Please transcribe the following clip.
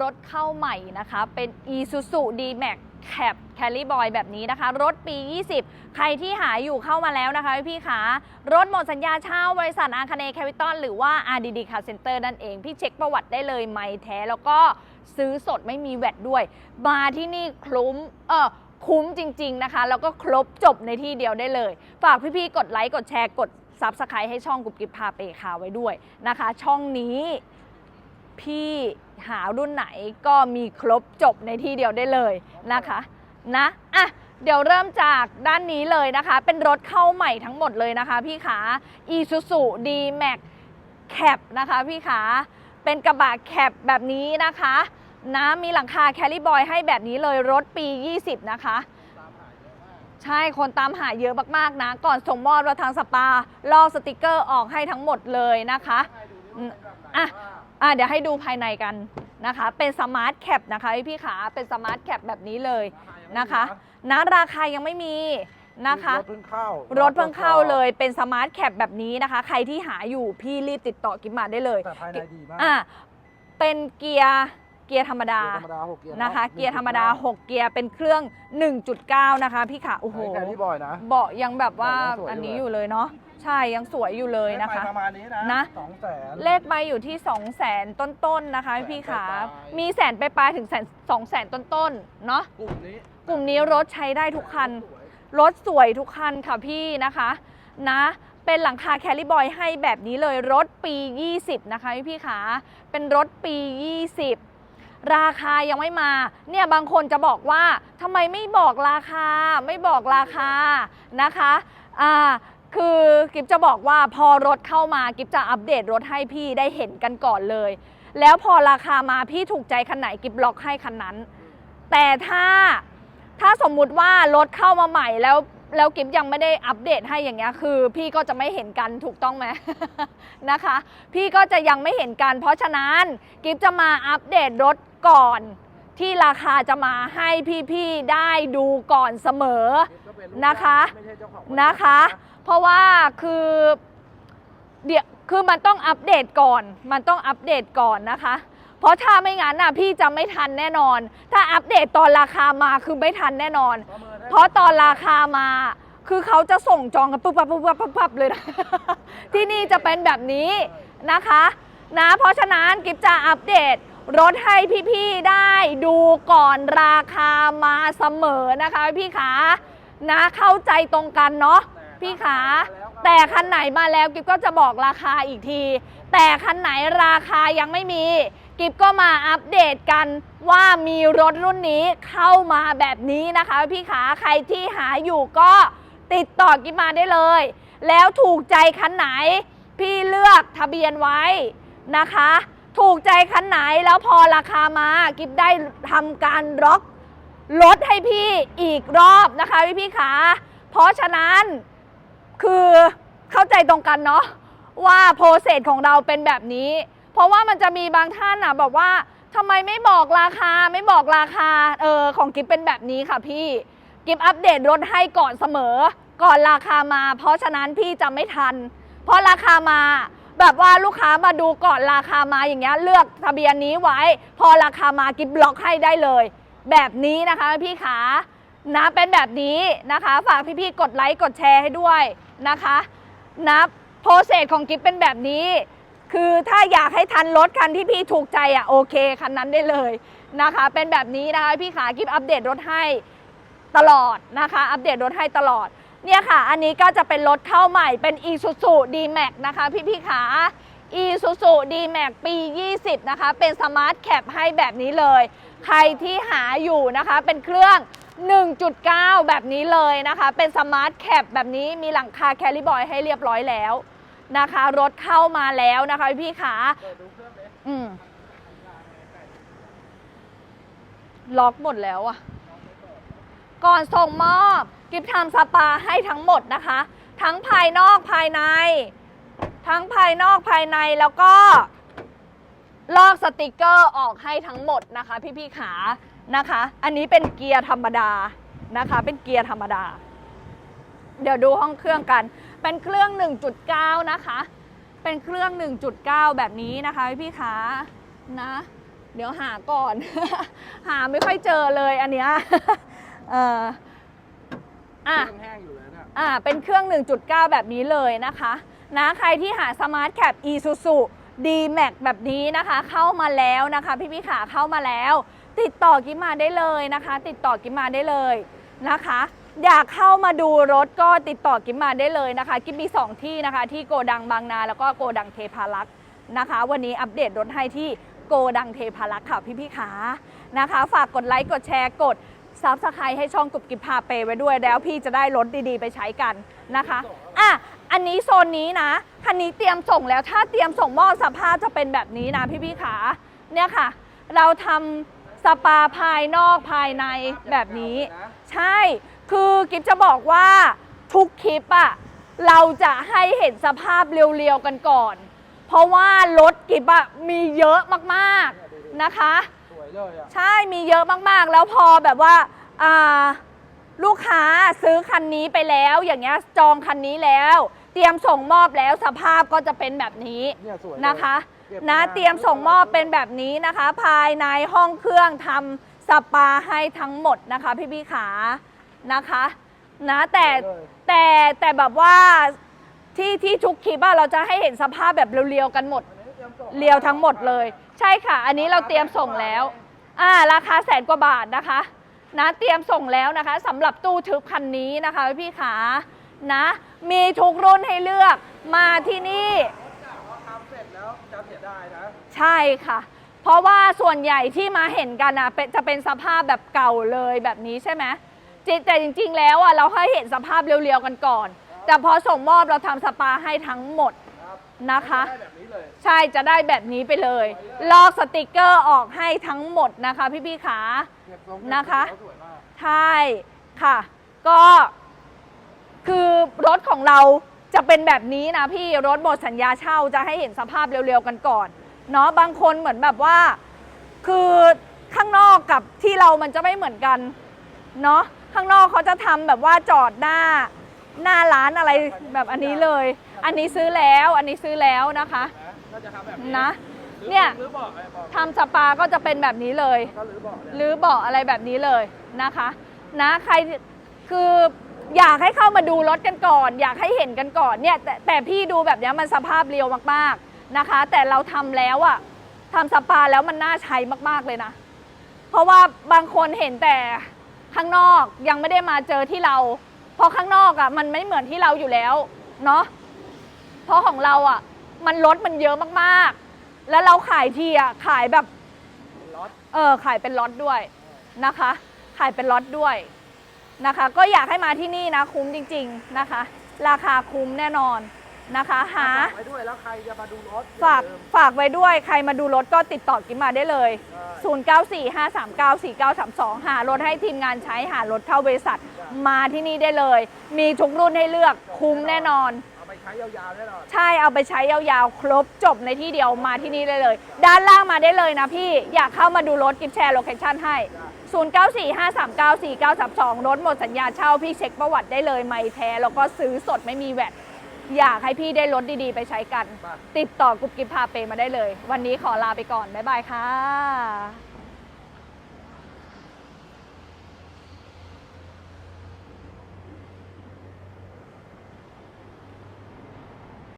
รถเข้าใหม่นะคะ เป็น Isuzu D-Max Cab Carry Boy แบบนี้นะคะ รถปี 20 ใครที่หาอยู่เข้ามาแล้วนะคะพี่ขารถหมดสัญญาเช่าบริษัทอาคาเนแคปิตอลหรือว่า RDD Car Center นั่นเอง พี่เช็คประวัติได้เลยไม่แท้แล้วก็ซื้อสดไม่มีแวดด้วย มาที่นี่คลุ้มเออคุ้มจริง ๆ นะคะ แล้วก็ครบจบในที่เดียวได้เลย ฝากพี่ๆกดไลค์กดแชร์กดซับสไครต์ให้ช่องกุบกิบพาเปคาไว้ด้วยนะคะ ช่องนี้พี่ หารุ่นไหนก็มีครบจบในที่เดียวได้เลยนะคะนะอะเดี๋ยวเริ่มจากด้านนี้เลยนะคะ เป็นรถเข้าใหม่ทั้งหมดเลยนะคะพี่ขา Isuzu D-Max Cab นะคะพี่ขา เป็นกระบะแคปแบบนี้นะคะนะมีหลังคาแคลิบอยให้แบบนี้เลยรถปี 20 นะคะ ใช่คนตามหาเยอะมาก ๆ นะ ก่อนส่งมอบเราทางสปาลอกสติกเกอร์ออกให้ทั้งหมดเลยนะคะอะ อะเดี๋ยวให้ดูภายในกันนะคะ เป็นสมาร์ทแคปนะคะพี่ขาเป็นสมาร์ทแคปแบบนี้เลยนะคะนะราคายังไม่มีนะคะรถเพิ่งเข้ารถเพิ่งเข้าเลยเป็นสมาร์ทแคปแบบนี้นะคะ ใครที่หาอยู่พี่รีบติดต่อกิฟมาได้เลยแต่ภายในดีมากอะเป็นเกียร์เกียร์ธรรมดาเกียร์ธรรมดาหกเกียร์นะคะหเกียร์ธรรมดา 6 เกียร์เป็นเครื่อง 1.9 นะคะ พี่ขาโอ้โหแค่นี้บ่อยนะเบาะยังแบบว่าเบาะยังสวยอยู่อันนี้อยู่เลยเนาะ ใช่ยังสวยอยู่เลยนะคะ ประมาณนี้นะนะ สองแสน เลขใบอยู่ที่ 2 0 0แสนต้นๆนะคะ พี่ขา แสนปลายๆ มีแสนไปปลายๆถึงแสนสองแสนต้นๆเนาะกลุ่มนี้กลุ่มนี้รถใช้ได้ทุกคันรถสวยทุกคันค่ะพี่นะคะ นะ เป็นหลังคาแคลิบอยให้แบบนี้เลยรถปี 20 นะคะพี่พี่ขาเป็นรถปี 20 ราคายังไม่มา เนี่ยบางคนจะบอกว่าทำไมไม่บอกราคา ไม่บอกราคานะคะอ่า คือกิฟจะบอกว่าพอรถเข้ามากิฟจะอัปเดตรถให้พี่ได้เห็นกันก่อนเลย แล้วพอราคามาพี่ถูกใจคันไหนกิฟล็อกให้คันนั้น แต่ถ้าถ้าสมมุติว่ารถเข้ามาใหม่แล้วแล้วกิฟยังไม่ได้อัปเดตให้อย่างเงี้ยคือ พี่ก็จะไม่เห็นกันถูกต้องไหม นะคะ พี่ก็จะยังไม่เห็นกัน เพราะฉะนั้นกิฟจะมาอัปเดตรถก่อน ที่ราคาจะมาให้พี่ๆได้ดูก่อนเสมอนะคะนะคะ เพราะว่าคือเดี๋ยวคือมันต้องอัปเดตก่อน มันต้องอัปเดตก่อนนะคะ เพราะถ้าไม่งั้นน่ะพี่จะไม่ทันแน่นอน ถ้าอัปเดตตอนราคามาคือไม่ทันแน่นอนประมินให้เพราะตอนราคามา คือเขาจะส่งจองกันปุ๊บปั๊บปุ๊บปั๊บปุ๊บปั๊บเลยนะ ที่นี่จะเป็นแบบนี้นะคะนะเพราะฉะนั้นกิฟจะอัปเดตรถให้พี่ๆได้ดูก่อนราคามาเสมอนะคะพี่ขานะเข้าใจตรงกันเนาะ พี่ขาแต่คันไหนมาแล้วกิฟก็จะบอกราคาอีกที แต่คันไหนราคายังไม่มีกิฟก็มาอัปเดตกันว่ามีรถรุ่นนี้เข้ามาแบบนี้นะคะ พี่ขาใครที่หาอยู่ก็ติดต่อกิฟมาได้เลย แล้วถูกใจคันไหน พี่เลือกทะเบียนไว้นะคะ ถูกใจคันไหนแล้วพอราคามากิฟได้ทำการล็อกลดให้พี่อีกรอบนะคะพี่พี่ขาเพราะฉะนั้น คือเข้าใจตรงกันเนาะว่าโปรเซสของเราเป็นแบบนี้ เพราะว่ามันจะมีบางท่านอะบอกว่าทำไมไม่บอกราคาไม่บอกราคาเออของกิฟเป็นแบบนี้ค่ะพี่กิฟอัปเดตรถให้ก่อนเสมอ ก่อนราคามา เพราะฉะนั้นพี่จะไม่ทัน เพราะราคามาแบบว่าลูกค้ามาดูก่อนราคามาอย่างเงี้ยเลือกทะเบียนนี้ไว้ พอราคามากิฟบล็อกให้ได้เลย แบบนี้นะคะพี่ขา นะเป็นแบบนี้นะคะ ฝากพี่ๆกดไลค์กดแชร์ให้ด้วยนะคะนะโปรเซสของกิฟเป็นแบบนี้ คือถ้าอยากให้ทันรถคันที่พี่ถูกใจอะโอเคคันนั้นได้เลยนะคะ เป็นแบบนี้นะคะพี่ขากิฟอัปเดตรถให้ตลอดนะคะ อัปเดตรถให้ตลอดเนี่ยค่ะ อันนี้ก็จะเป็นรถเข้าใหม่เป็น Isuzu D-Max นะคะ พี่พี่ขา Isuzu D-Max ปี 20 นะคะ เป็นสมาร์ทแคปให้แบบนี้เลย ใครที่หาอยู่นะคะ เป็นเครื่อง 1.9 แบบนี้เลยนะคะ เป็นสมาร์ทแคปแบบนี้มีหลังคาแคลิบอยให้เรียบร้อยแล้วนะคะ รถเข้ามาแล้วนะคะพี่ๆขาเปิดดูเครื่องเลยอืมล็อกหมดแล้วอะก่อนส่งมอบ กิฟทำสปาให้ทั้งหมดนะคะ ทั้งภายนอกภายใน ทั้งภายนอกภายในแล้วก็ลอกสติกเกอร์ออกให้ทั้งหมดนะคะ พี่ๆขา นะคะ อันนี้เป็นเกียร์ธรรมดานะคะ เป็นเกียร์ธรรมดา เดี๋ยวดูห้องเครื่องกัน เป็นเครื่อง 1.9 นะคะ เป็นเครื่อง 1.9 แบบนี้นะคะพี่ขานะ เดี๋ยวหาก่อน หาไม่ค่อยเจอเลยอันเนี้ยเอออะแห้งๆอยู่เลยเนี่ยอ่าเป็นเครื่อง 1.9 แบบนี้เลยนะคะนะใครที่หา Smart Cap Isuzu D-Max แบบนี้นะคะ เข้ามาแล้วนะคะ พี่พี่ขาเข้ามาแล้ว ติดต่อกิมมาได้เลยนะคะ ติดต่อกิมมาได้เลยนะคะ อยากเข้ามาดูรถก็ติดต่อกิมมาได้เลยนะคะ กิมมี 2 ที่นะคะ ที่โกดังบางนาแล้วก็โกดังเทพารักษ์นะคะ วันนี้อัปเดตรถให้ที่โกดังเทพารักษ์ค่ะพี่พี่ขานะคะ ฝากกดไลค์กดแชร์กดซับสไครต์ให้ช่องกุบกิบพาเปไว้ด้วยแล้วพี่จะได้รถดีๆ ไปใช้กันนะคะอะอันนี้โซนนี้นะคันนี้เตรียมส่งแล้วถ้าเตรียมส่งมอบสภาพจะเป็นแบบนี้นะพี่พี่ขาเนี่ยค่ะ เราทำ สปาภายนอกภายในแบบนี้ ใช่คือกิฟจะบอกว่าทุกคลิปอะเราจะให้เห็นสภาพเรียวๆกันก่อน เพราะว่ารถกิฟอะมีเยอะมากๆนะคะสวยเลยอะใช่มีเยอะมากๆ แล้วพอแบบว่าอ่าลูกค้าซื้อคันนี้ไปแล้ว อย่างเงี้ยจองคันนี้แล้ว เตรียมส่งมอบแล้วสภาพก็จะเป็นแบบนี้เนี่ยสวยเลยนะคะเก็บ นะงานเตรียมส่งมอบเป็นแบบนี้นะคะ ภายในห้องเครื่องทำสปาให้ทั้งหมดนะคะ พี่พี่ขานะคะนะแต่แต่แต่แบบว่าที่ที่ทุกคลิปอะเราจะให้เห็นสภาพแบบเรียวๆกันหมดอันนี้ตรีมส่งเรียวทั้งหมดเลย ใช่ค่ะ อันนี้เราเตรียมส่งแล้วอ่าราคาแสนกว่าบาทนะคะ นะเตรียมส่งแล้วนะคะสำหรับตู้ทึบคันนี้นะคะพี่ขานะ มีทุกรุ่นให้เลือกมาที่นี่ แล้วจะเสียดายนะใช่ค่ะ เพราะว่าส่วนใหญ่ที่มาเห็นกันอะเป็นจะเป็นสภาพแบบเก่าเลยแบบนี้ใช่ไหมจริงแต่จริง ๆ แล้วอะเราให้เห็นสภาพเรียวๆกันก่อน แต่พอส่งมอบเราทำสปาให้ทั้งหมดครับนะคะ ได้แบบนี้เลย ใช่จะได้แบบนี้ไปเลย ลอกสติกเกอร์ออกให้ทั้งหมดนะคะ พี่ๆขา เก็บทรงนะคะแล้วสวยมาก ใช่ค่ะ ก็คือรถของเรา จะเป็นแบบนี้นะพี่รถหมดสัญญาเช่าจะให้เห็นสภาพเร็วๆกันก่อนเนาะบางคนเหมือนแบบว่า คือข้างนอกกับที่เรามันจะไม่เหมือนกันเนาะข้างนอกเขาจะทำแบบว่าจอดหน้าหน้าร้านอะไรแบบอันนี้เลย อันนี้ซื้อแล้วอันนี้ซื้อแล้วนะคะนะก็จะทำแบบนี้นะหรือเนี่ยหรือบอกอะไรบอกทำสปาก็จะเป็นแบบนี้เลยก็หรือบอกเนี่ยหรือเบาะอะไรแบบนี้เลยนะคะ นะใครคือ อยากให้เข้ามาดูรถกันก่อน อยากให้เห็นกันก่อนเนี่ยแต่แต่พี่ดูแบบเนี้ยมันสภาพเรียวมากๆนะคะ แต่เราทำแล้วอะทำสปาแล้วมันน่าใช้มากๆเลยนะ เพราะว่าบางคนเห็นแต่ข้างนอกยังไม่ได้มาเจอที่เรา เพราะข้างนอกอะมันไม่เหมือนที่เราอยู่แล้วเนาะเพราะของเราอะมันรถมันเยอะมากๆ แล้วเราขายทีอะขายแบบล็อตเออขายเป็นล็อตด้วยนะคะ ขายเป็นล็อตด้วย นะคะ ก็อยากให้มาที่นี่นะคุ้มจริง ๆนะคะ ราคาคุ้มแน่นอนนะคะหาฝากไว้ด้วยแล้วใครจะมาดูรถฝากอย่ลืมฝากไว้ด้วยใครมาดูรถก็ติดต่อกิมมาได้เลย ใช่ 0945394932 หารถให้ทีมงานใช้หารถเข้าบริษัทมาที่นี่ได้เลย มีทุกรุ่นให้เลือกคุ้มแน่นอน เอาไปใช้ยาวๆแน่นอน ใช่เอาไปใช้ยาวๆ ครบจบในที่เดียวมาที่นี่ได้เลย ด้านล่างมาได้เลยนะพี่อยากเข้ามาดูรถกิฟแชร์โลเคชั่นให้ 0945394932 รถหมดสัญญาเช่าพี่เช็คประวัติได้เลยไม่แท้ แล้วก็ซื้อสดไม่มีแวดอยากให้พี่ได้รถดีๆ ไปใช้กันมาติดต่อกุ๊บกิฟพาเปมาได้เลย วันนี้ขอลาไปก่อน บ๊ายบายค่ะ